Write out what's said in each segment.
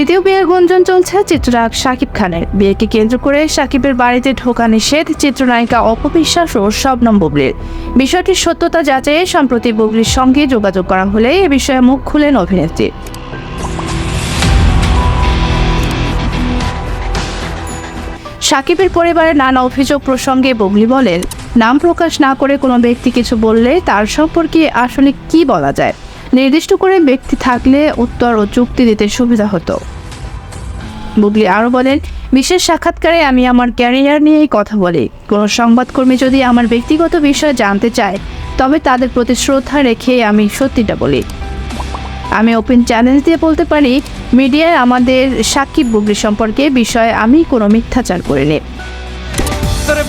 তৃতীয় বিয়ের গুঞ্জন চলছে চিত্রনায়ক শাকিব খানের। বিয়েকে কেন্দ্র করে শাকিবের বাড়িতে ঢোকা নিষেধ চিত্রনায়িকা অপবিশ্বাস ও শবনম বুবলির বিষয়টির সত্যতা যাচাইয়ে সম্প্রতি বুবলির সঙ্গে যোগাযোগ করা হলে এ বিষয়ে মুখ খুলেন অভিনেত্রী। সাকিবের পরিবারের নানা অভিযোগ প্রসঙ্গে বুবলি বলেন, নাম প্রকাশ না করে কোনো ব্যক্তি কিছু বললে তার সম্পর্কে আসলে কি বলা যায়? নির্দিষ্ট করে ব্যক্তি থাকলে উত্তর ও চুক্তি দিতে সুবিধা হতো। বুগলি আরও বলেন, বিশেষ সাক্ষাৎকারে আমি আমার ক্যারিয়ার নিয়েই কথা বলি। কোনো সংবাদকর্মী যদি আমার ব্যক্তিগত বিষয় জানতে চায়, তবে তাদের প্রতি শ্রদ্ধা রেখে আমি সত্যিটা বলি। আমি ওপেন চ্যালেঞ্জ দিয়ে বলতে পারি, মিডিয়ায় আমাদের সাকিব বুবলি সম্পর্কে বিষয়ে আমি কোনো মিথ্যাচার করিনি।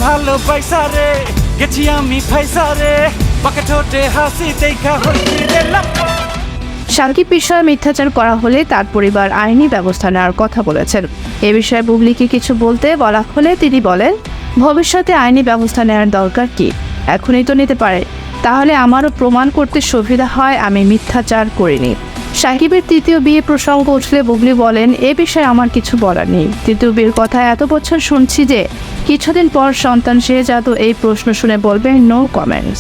ভালো গেছি আমি ফাইসা রে হাসি দেখা সাকিব বিষয়ে মিথ্যাচার করা হলে তার পরিবার আইনি ব্যবস্থা নেওয়ার কথা বলেছেন। এ বিষয়ে বুবলিকে কিছু বলতে বলা হলে তিনি বলেন, ভবিষ্যতে আইনি ব্যবস্থা নেওয়ার দরকার কি? এখনই তো নিতে পারে। তাহলে আমারও প্রমাণ করতে সুবিধা হয়, আমি মিথ্যাচার করিনি। সাকিবের তৃতীয় বিয়ে প্রসঙ্গ উঠলে বুবলি বলেন, এ বিষয়ে আমার কিছু বলার নেই। তৃতীয় বিয়ের কথা এত বছর শুনছি যে, কিছুদিন পর সন্তান শেহজাদও এই প্রশ্ন শুনে বলবে নো কমেন্টস